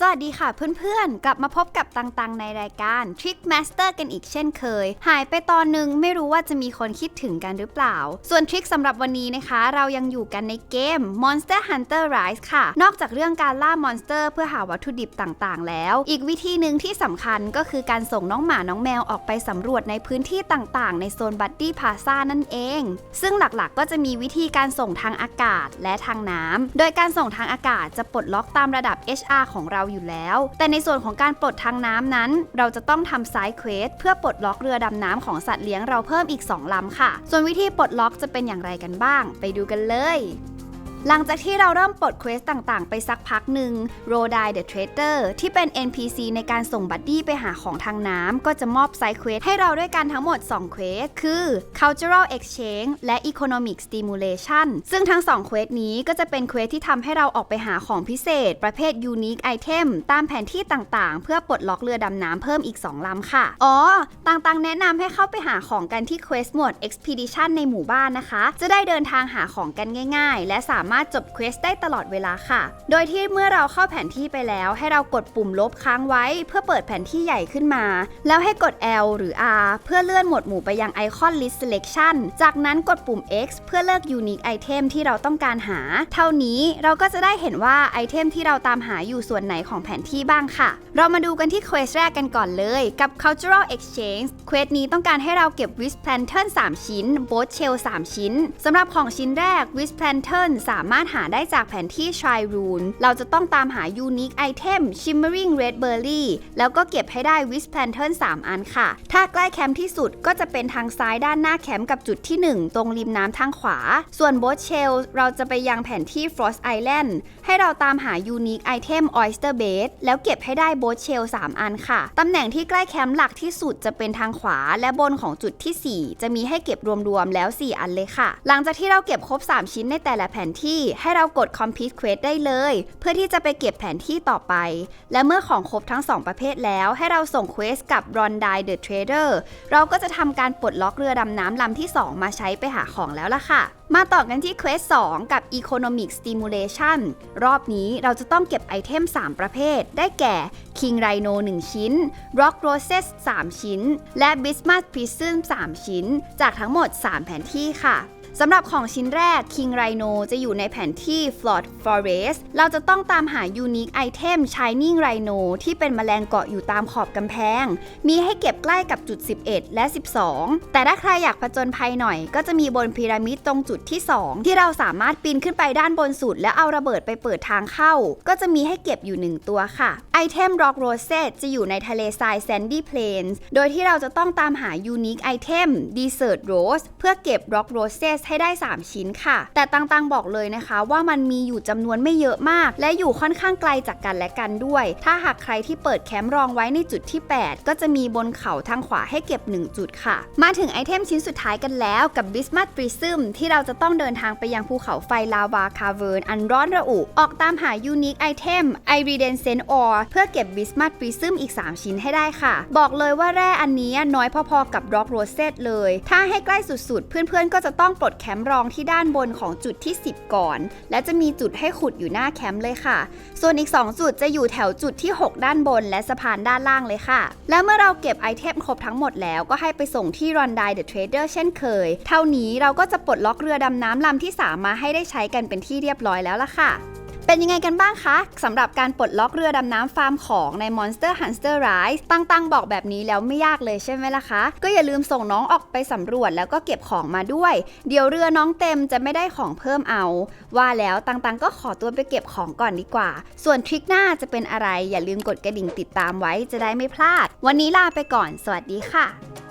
สวัสดีค่ะเพื่อนๆ กลับมาพบกับตังๆ ในรายการ Trick Master กันอีกเช่นเคย หายไปตอนหนึ่งไม่รู้ว่าจะมีคนคิดถึงกันหรือเปล่า ส่วนทริคสำหรับวันนี้นะคะ เรายังอยู่กันในเกม Monster Hunter Rise ค่ะ นอกจากเรื่องการล่ามอนสเตอร์เพื่อหาวัตถุดิบต่างๆ แล้ว อีกวิธีหนึ่งที่สำคัญก็คือการส่งน้องหมาน้องแมวออกไปสำรวจในพื้นที่ต่างๆ ในโซนบัดดี้พาซ่านั่นเอง ซึ่งหลักๆ ก็จะมีวิธีการส่งทางอากาศและทางน้ำโดยการส่งทางอากาศจะปลดล็อกตามระดับ HR ของเราอยู่แล้ว แต่ในส่วนของการปลดทางน้ำนั้น เราจะต้องทำไซด์เควสเพื่อปลดล็อกเรือดำน้ำของสัตว์เลี้ยงเราเพิ่มอีก 2ลำค่ะ ส่วนวิธีปลดล็อกจะเป็นอย่างไรกันบ้าง ไปดูกันเลย หลังจากที่เราเริ่มปลดเควสต่างๆ ไปสักพักหนึ่ง r o d i the Trader ที่เป็น NPC ในการส่งบัดดี้ไปหาของทางน้ำก็จะมอบไซด์เควสให้เราด้วยกันทั้งหมด 2 เควส คือ Cultural Exchange และ Economic Stimulation ซึ่งทั้ง 2 เควสนี้ก็จะเป็นเควสที่ทำให้เราออกไปหาของพิเศษ ประเภท Unique Item ตามแผนที่ต่างๆ เพื่อปลดล็อกเรือดำน้ำเพิ่มอีก 2ลำค่ะ อ๋อ ต่างๆ แนะนำให้เข้าไปหาของกันที่เควสหมวด Expedition ในหมู่บ้านนะคะ จะได้เดินทางหาของกันง่าย ๆ และสามารถจบเควสได้ตลอดเวลาค่ะ โดยที่เมื่อเราเข้าแผนที่ไปแล้ว ให้เรากดปุ่มลบค้างไว้ เพื่อเปิดแผนที่ใหญ่ขึ้นมา แล้วให้กด L หรือ R เพื่อเลื่อนหมวดหมู่ไปยังไอคอน List Selection จากนั้นกดปุ่ม X เพื่อเลือก Unique Item ที่เราต้องการหา เท่านี้เราก็จะได้เห็นว่าไอเทมที่เราตามหาอยู่ส่วนไหนของแผนที่บ้างค่ะ เรามาดูกันที่เควสแรกกันก่อนเลยกับ Cultural Exchange เควสนี้ต้องการให้เราเก็บ w i s p l a n t e r 3 ชิ้น Boat Shell 3 ชิ้นสำหรับของชิ้นแรก w i s p l a n t e r สามารถหาได้จากแผนที่ Shrine Rune เราจะต้องตามหา Unique Item Shimmering Red Berry แล้วก็เก็บให้ได้ w i s p l a n t e r 3 อันค่ะ ถ้าใกล้แคมป์ที่สุดก็จะเป็นทางซ้ายด้านหน้าแคมป์กับจุดที่ 1 ตรงริมน้ำทางขวา ส่วน Boat Shell เราจะไปยังแผนที่ Frost Island ให้เราตามหา Unique Item Oyster Bait แล้วเก็บให้ได้ Boat Shell 3อันค่ะ ตำแหน่งที่ใกล้แคมป์หลักที่สุดจะเป็นทางขวา และบนของจุดที่ 4 จะมีให้เก็บรวมๆแล้ว 4 อันเลยค่ะ หลังจากที่เราเก็บครบ 3 ชิ้นในแต่ละแผนที่ให้เรากด Complete Quest ได้เลย เพื่อที่จะไปเก็บแผนที่ต่อไป และเมื่อของครบทั้ง 2 ประเภทแล้วให้เราส่งเควสกับ r o n d i the Trader เราก็จะทำการปลดล็อกเรือดำน้ำลำที่ 2 มาใช้ไปหาของแล้วล่ะค่ะ มาต่อกันที่เควส2กับ Economic Stimulation รอบนี้เราจะต้องเก็บไอเทม 3 ประเภท ได้แก่ King Rhino 1 ชิ้น Rock Roses 3 ชิ้น และ Bismuth Prism 3 ชิ้น จากทั้งหมด 3 แผนที่ค่ะ สำหรับของชิ้นแรก King Rhino จะอยู่ในแผนที่ Flood Forest เราจะต้องตามหา Unique Item Shining Rhino ที่เป็นแมลงเกาะอยู่ตามขอบกำแพง มีให้เก็บใกล้กับจุด 11 และ 12 แต่ถ้าใครอยากผจญภัยหน่อยก็จะมีบนพีระมิดตรงจุดที่ 2 ที่เราสามารถปีนขึ้นไปด้านบนสุด แล้วเอาระเบิดไปเปิดทางเข้า ก็จะมีให้เก็บอยู่ 1 ตัวค่ะ ไอเทม Rock Rose จะอยู่ในทะเลทราย Sandy Plains โดยที่เราจะต้องตามหา Unique Item Desert Rose เพื่อเก็บ Rock Roses ให้ได้ 3 ชิ้นค่ะ แต่ตังๆบอกเลยนะคะ ว่ามันมีอยู่จำนวนไม่เยอะมาก และอยู่ค่อนข้างไกลจากกันและกันด้วย ถ้าหากใครที่เปิดแคมป์รองไว้ในจุดที่ 8 ก็จะมีบนเขาทางขวาให้เก็บ 1 จุดค่ะ มาถึงไอเทมชิ้นสุดท้ายกันแล้วกับ Bismuth Prism ที่เราจะต้องเดินทางไปยังภูเขาไฟลาวาคาเวิร์นอันร้อนระอุออกตามหา Unique Item Iridescent Ore เพื่อเก็บ Bismuth Prism อีก 3 ชิ้นให้ได้ค่ะ บอกเลยว่าแร่อันนี้น้อยพอๆกับ Rock Roses เลย ถ้าให้ใกล้สุดๆ เพื่อนๆก็จะต้องปลดแคมป์รองที่ด้านบนของจุดที่ 10 ก่อน และจะมีจุดให้ขุดอยู่หน้าแคมป์เลยค่ะ ส่วนอีก 2 จุดจะอยู่แถวจุดที่ 6 ด้านบน และสะพานด้านล่างเลยค่ะ แล้วเมื่อเราเก็บไอเทมครบทั้งหมดแล้วก็ให้ไปส่งที่รอนไดเดอะเทรดเดอร์เช่นเคย เท่านี้เราก็จะปลดล็อกเรือดำน้ำลำที่ 3 มาให้ได้ใช้กันเป็นที่เรียบร้อยแล้วล่ะค่ะ เป็นยังไงกันบ้างคะสำหรับการปลดล็อกเรือดำน้ำฟาร์มของใน Monster Hunter Rise ตั้งๆบอกแบบนี้แล้วไม่ยากเลยใช่ไหมล่ะคะ ก็อย่าลืมส่งน้องออกไปสำรวจแล้วก็เก็บของมาด้วย เดี๋ยวเรือน้องเต็มจะไม่ได้ของเพิ่มเอา ว่าแล้วตังๆก็ขอตัวไปเก็บของก่อนดีกว่า ส่วนทริคหน้าจะเป็นอะไร อย่าลืมกดกระดิ่งติดตามไว้จะได้ไม่พลาด วันนี้ลาไปก่อน สวัสดีค่ะ